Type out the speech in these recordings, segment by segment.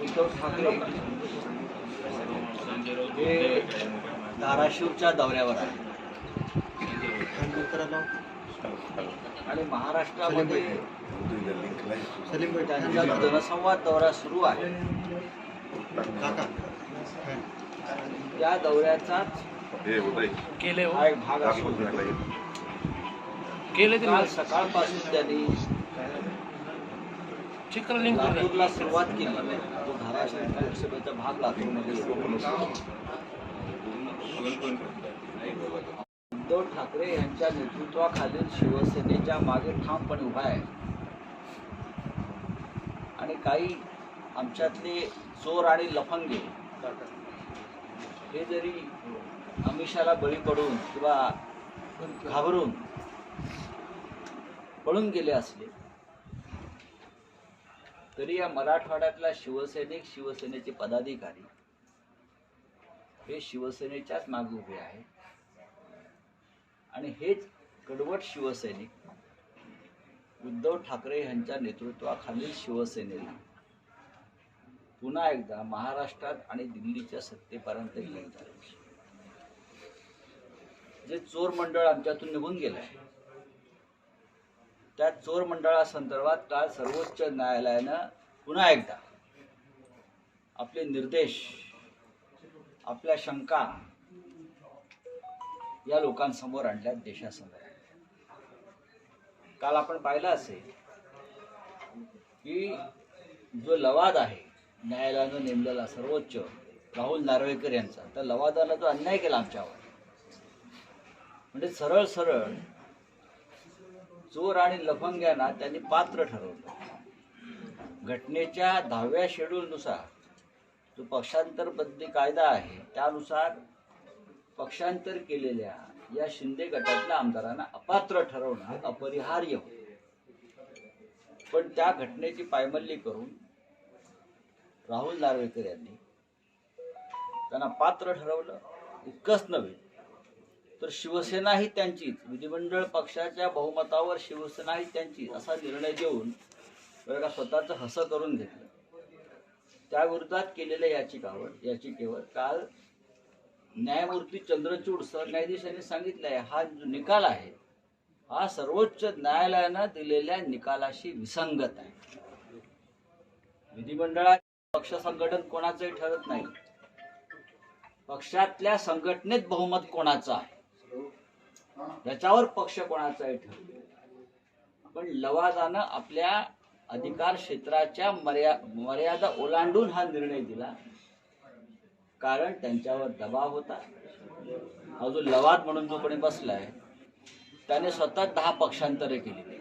उद्धव ठाकरे हे धाराशिवच्या दौऱ्यावर आहे. आणि महाराष्ट्रामध्ये त्यांचा जनसंवाद दौरा सुरू आहे. त्या दौऱ्याचाच केले भाग असून केले ते काल सकाळपासून त्यांनी लातूरला सुरुवात केली तो धाराशिव लोकसभेचा भाग लातूरमध्ये. उद्धव ठाकरे यांच्या नेतृत्वाखालील शिवसेनेच्या मागे ठामपणे उभा आहे. आणि काही आमच्यातले चोर आणि लफंगे हे जरी अमिषाला बळी पडून किंवा घाबरून पळून गेले असले तरी या मराठवाड्यातला शिवसैनिक शिवसेनेचे पदाधिकारी हे शिवसेनेच्याच मागे उभे आहेत. आणि हेच कडवट शिवसैनिक उद्धव ठाकरे यांच्या नेतृत्वाखालील शिवसेनेला पुन्हा एकदा महाराष्ट्रात आणि दिल्लीच्या सत्तेपर्यंत घेऊन जे चोर मंडळ आमच्यातून निघून गेलं आहे त्या चोर मंडळासंदर्भात काल सर्वोच्च न्यायालयानं पुन्हा एकदा आपले निर्देश आपल्या शंका या लोकांसमोर आणल्या देशासमोर. काल आपण पाहिलं असेल की जो लवाद आहे न्यायालयानं नेमलेला सर्वोच्च राहुल नार्वेकर यांचा त्या लवादानं जो अन्याय केला आमच्यावर म्हणजे सरळ सरळ चोर आणि लफंग्यांना त्यांनी पात्र ठरवलं. घटनेच्या दहाव्या शेड्यूलनुसार जो पक्षांतर कायदा आहे त्यानुसार पक्षांतर केलेल्या या शिंदे गटातल्या आमदारांना अपात्र ठरवणं अपरिहार्य होतं. पण त्या घटनेची पायमल्ली करून राहुल नार्वेकर यांनी त्यांना पात्र ठरवलं इतकंच नव्हे तर शिवसेना ही त्यांचीच. विधिमंडळ पक्षाच्या बहुमतावर शिवसेना ही त्यांची असा निर्णय देऊन का स्वतःचं हसं करून घेतलं. त्या विरोधात केलेल्या याचिकावर याचिकेवर काल न्यायमूर्ती चंद्रचूड सरन्यायाधीश यांनी सांगितलंय हा जो निकाल आहे हा सर्वोच्च न्यायालयानं दिलेल्या निकालाशी विसंगत आहे. विधिमंडळात पक्ष संघटन कोणाचंही ठरत नाही. पक्षातल्या संघटनेत बहुमत कोणाचं आहे? याच्यावर पक्ष कोणाचाही ठरले पण लवादानं आपल्या अधिकार क्षेत्राच्या मर्या मर्यादा ओलांडून हा निर्णय दिला. कारण त्यांच्यावर दबाव होता. हा जो लवाद म्हणून जो कोणी बसलाय त्याने स्वतः दहा पक्षांतरे केली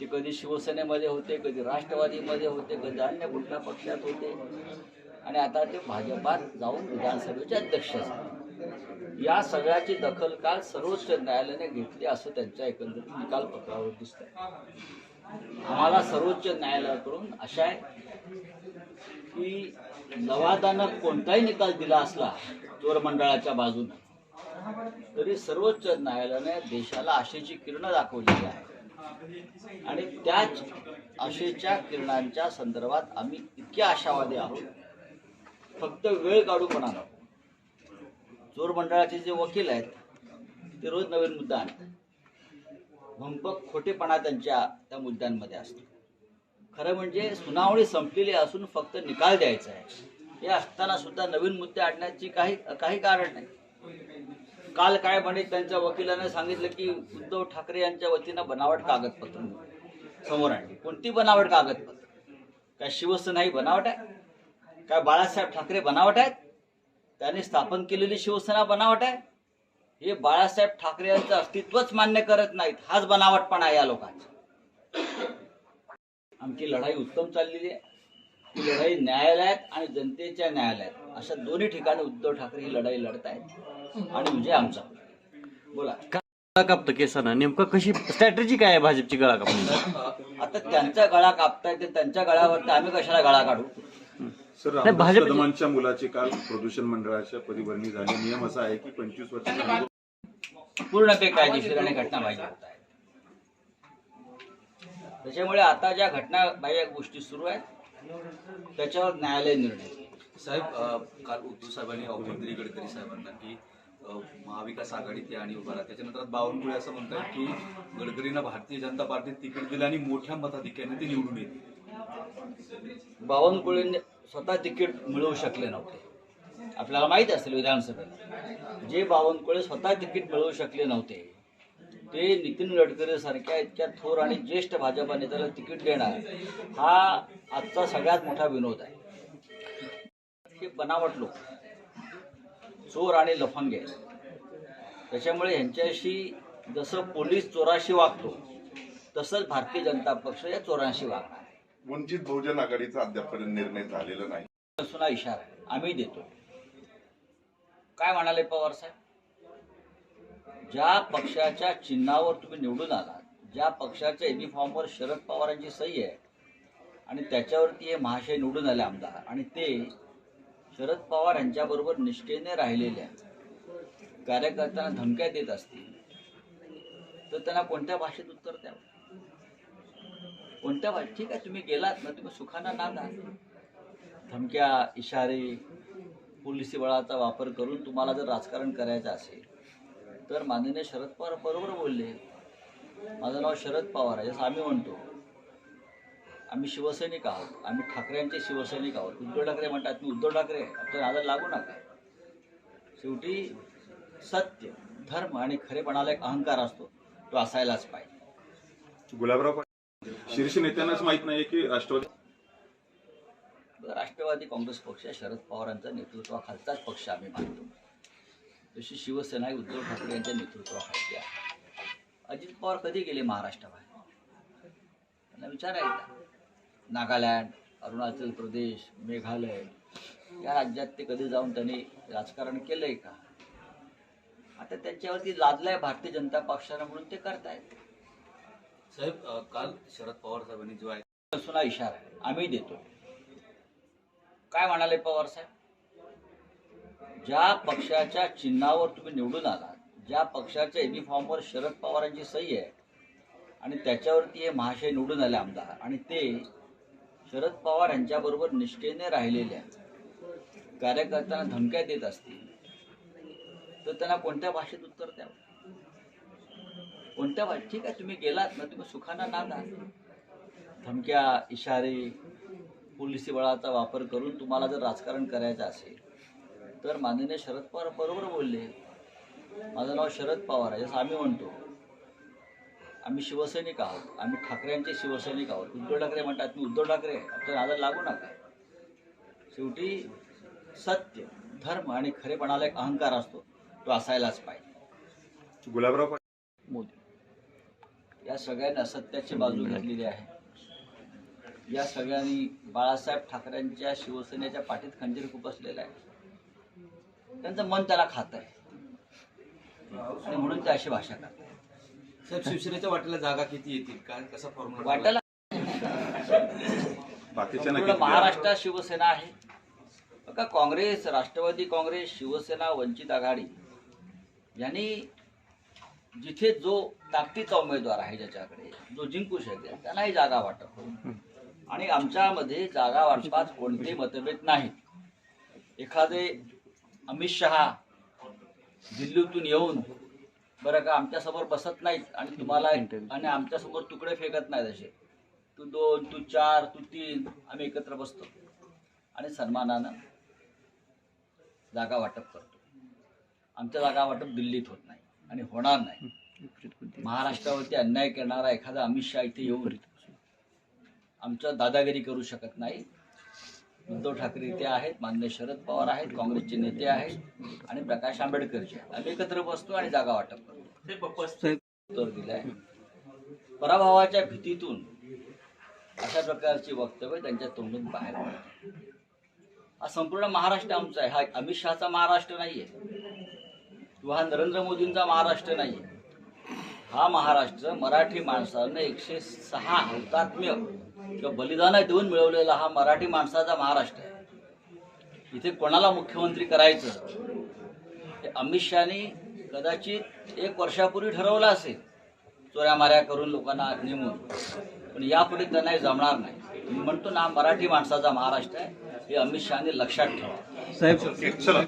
ते कधी शिवसेनेमध्ये होते कधी राष्ट्रवादीमध्ये होते कधी अन्य कुठल्या पक्षात होते. आणि आता ते भाजपात जाऊन विधानसभेचे अध्यक्ष झाले. या सगळ्याची दखल काल सर्वोच्च न्यायालयाने घेतली असं त्यांच्या एकंदरीत निकाल पत्रावर दिसत आम्हाला सर्वोच्च न्यायालयाकडून आशा आहे की लवादानं कोणताही निकाल दिला असला चोर मंडळाच्या बाजूनं तरी सर्वोच्च न्यायालयाने देशाला आशेची किरणं दाखवलेली आहे आणि त्याच आशेच्या किरणांच्या संदर्भात आम्ही इतके आशावादी आहोत फक्त वेळ काढूपणा नको चोर मंडळाचे जे वकील आहेत ते रोज नवीन मुद्दा आणतात. भंपक खोटेपणा त्यांच्या त्या मुद्द्यांमध्ये असतो. खरं म्हणजे सुनावणी संपलेली असून फक्त निकाल द्यायचा आहे. हे असताना सुद्धा नवीन मुद्दे आणण्याची काही काही कारण नाही. काल काय म्हणे त्यांच्या वकिलाने सांगितलं की उद्धव ठाकरे यांच्या वतीनं बनावट कागदपत्र समोर आणली. कोणती बनावट कागदपत्र? काय शिवसेना ही बनावट आहे? काय बाळासाहेब ठाकरे बनावट आहेत? त्यांनी स्थापन केलेली शिवसेना बनावट आहे? हे बाळासाहेब ठाकरे यांचं अस्तित्वच मान्य करत नाहीत. हाच बनावटपणा आहे या लोकांचा. आमची लढाई उत्तम चाललेली आहे. ही लढाई न्यायालयात आणि जनतेच्या न्यायालयात. अशा दोन्ही ठिकाणी उद्धव ठाकरे ही लढाई लढत आहेत. आणि विजय आमचा. बोला. गळा कापतं केसानं? नेमकं कशी स्ट्रॅटेजी काय आहे भाजपची गळा कापण्याची? आता त्यांचा गळा कापताय ते त्यांच्या गळ्यावरती आम्ही कशाला गळा काढू? सर भाजप- कदमांच्या मुलाची काल प्रदूषण मंडळाच्या पदभरणी झाली. नियम असा आहे की पंचवीस वर्षाच्या पूर्ण बेकायदेशीर आणि घटना पाहिजे होत आहे. त्याच्यामुळे आता ज्या घटना बाह्य गोष्टी सुरू आहेत त्याच्यावर न्यायालय निर्णय. साहेब काल उद्धव साहेबांनी दिली गडकरी साहेबांना की महाविकास आघाडीत या आणि उभा राहा. त्याच्यानंतर बावनकुळे असं म्हणतात की गडकरींना भारतीय जनता पार्टीत तिकीट दिलं आणि मोठ्या मताधिक्याने ते निवडून येतील. बावनकुळेंनी स्वतः तिकीट मिळवू शकले नव्हते. आपल्याला माहीत असेल विधानसभेला जे बावनकुळे स्वतः तिकीट मिळवू शकले नव्हते ते नितीन गडकरी सारख्या इतक्या थोर आणि ज्येष्ठ भाजपा नेत्याला तिकीट देणार हा आजचा सगळ्यात मोठा विनोद आहे. हे बनावट लोक चोर आणि लफंगे. त्याच्यामुळे ह्यांच्याशी जसं पोलीस चोराशी वागतो तसंच भारतीय जनता पक्ष या चोरांशी वागणार. वंचित बहुजन आघाडीचा अद्यापपर्यंत निर्णय झालेला नाही. सुना इशारा आम्ही देतो. काय म्हणाले पवार साहेब? ज्या पक्षाच्या चिन्हावर तुम्ही निवडून आलात ज्या पक्षाच्या युनिफॉर्मवर शरद पवारांची सही आहे आणि त्याच्यावरती हे महाशय निवडून आले आमदार आणि ते शरद पवार यांच्याबरोबर निष्ठेने राहिलेल्या कार्यकर्त्यांना धमक्या देत असतील तर त्यांना कोणत्या भाषेत उत्तर द्यावं? कोणत्या भाषेत ठीक आहे तुम्ही गेलात ना तुम्ही सुखाना नांदा. धमक्या इशारे पोलिसी बळाचा वापर करून तुम्हाला जर राजकारण करायचं असेल तर माननीय शरद पवार बरोबर बोलले. माझं नाव शरद पवार आहे जसं आम्ही म्हणतो. आम्ही शिवसैनिक आहोत आम्ही ठाकरेंचे शिवसैनिक आहोत. उद्धव ठाकरे म्हणतात मी उद्धव ठाकरे आमच्या नादाला लागू नका. शेवटी सत्य धर्म आणि खरेपणाला एक अहंकार असतो तो असायलाच पाहिजे. गुलाबराव शीर्ष नेत्यांनाच माहीत नाही की राष्ट्रवादी राष्ट्रवादी काँग्रेस पक्ष शरद पवारांच्या नेतृत्वाखालचाच पक्ष आम्ही मानतो. जशी शिवसेना ही उद्धव ठाकरे यांच्या नेतृत्वाखालची आहे. अजित पवार कधी गेले महाराष्ट्राबाहेर? त्यांना विचारायचा. नागालँड अरुणाचल प्रदेश मेघालय या राज्यात ते कधी जाऊन त्यांनी राजकारण केलंय का? आता त्यांच्यावरती लादलाय भारतीय जनता पक्षानं म्हणून ते करतायत. साहेब अ, काल शरद पवार साहेबांनी जो आहे सुना इशारा आहे आम्ही देतो काय म्हणाले पवार साहेब? ज्या पक्षाच्या चिन्हावर तुम्ही निवडून आलात ज्या पक्षाच्या युनिफॉर्मवर शरद पवारांची सही आहे आणि त्याच्यावरती हे महाशय निवडून आले आमदार आणि ते शरद पवार यांच्याबरोबर निष्ठेने राहिलेल्या कार्यकर्त्यांना धमक्या देत असतील तर त्यांना कोणत्या भाषेत उत्तर द्यावं? कोणत्या भाषेत ठीक आहे तुम्ही गेलात ना तुम्ही सुखाना नांदा धमक्या इशारे पोलिसी बळाचा वापर करून तुम्हाला जर राजकारण करायचं असेल तर माननीय शरद पवार बरोबर बोलले. माझं नाव शरद पवार आहे जसं आम्ही म्हणतो. आम्ही शिवसैनिक आहोत आम्ही ठाकरेंचे शिवसैनिक आहोत. उद्धव ठाकरे म्हणतात मी उद्धव ठाकरे आमच्या नादाला लागू नका. शेवटी सत्य धर्म आणि खरेपणाला एक अहंकार असतो तो असायलाच पाहिजे. गुलाबराव मोदी. या सगळ्यांनी असत्याची बाजू घेतलेली आहे. या सगळ्यांनी बाळासाहेब ठाकरेंच्या शिवसेनेच्या पाठीत खंजीर खुपसलेला आहे. त्यांचं मन त्याला खात आहे. आणि म्हणून ते अशी भाषा करतात. साहेब शिवसेनेच्या वाटेला जागा किती येतील? काय कसा फॉर्म्युला संपूर्ण किती महाराष्ट्रात शिवसेना आहे. बघा काँग्रेस राष्ट्रवादी काँग्रेस शिवसेना वंचित आघाडी यांनी जिथे जो ताकदीचा उमेदवार आहे ज्याच्याकडे जो जिंकू शकेल त्यांनाही जागा वाटप. आणि आमच्यामध्ये जागा वाटपात कोणतेही मतभेद नाहीत. एखादे अमित शहा दिल्लीतून येऊन बरं का आमच्यासमोर बसत नाहीत आणि तुम्हाला आणि आमच्यासमोर तुकडे फेकत नाहीत असे. तू दोन तू चार तू तीन आम्ही एकत्र बसतो. आणि सन्मानानं जागा वाटप करतो. आमच्या जागा वाटप दिल्लीत होत नाही. आणि होणार नाही. महाराष्ट्रावरती अन्याय करणारा एखादा अमित शहा इथे येऊन आमच्या दादागिरी करू शकत नाही. उद्धव ठाकरे इथे आहेत मान्य शरद पवार आहेत काँग्रेसचे नेते आहेत आणि प्रकाश आंबेडकरचे आहेत. आम्ही एकत्र बसतो आणि जागा वाटप करतो. उत्तर दिलंय. पराभवाच्या भीतीतून अशा प्रकारची वक्तव्य त्यांच्या तोंडून बाहेर पडतात हा संपूर्ण महाराष्ट्र आमचा आहे. हा अमित शहाचा महाराष्ट्र नाहीये. किंवा हा नरेंद्र मोदींचा महाराष्ट्र नाहीये हा महाराष्ट्र मराठी माणसानं एकशे सहा हौतात्म्य किंवा बलिदानं देऊन मिळवलेला हा मराठी माणसाचा महाराष्ट्र आहे. इथे कोणाला मुख्यमंत्री करायचं? हे अमित शहानी कदाचित एक वर्षापूर्वी ठरवलं असेल. चोऱ्या माऱ्या करून लोकांना नेमून पण यापुढे त्यांना हे जमणार नाही. मी म्हणतो ना मराठी माणसाचा महाराष्ट्र आहे. हे अमित शहाने लक्षात ठेवा. साहेब चला.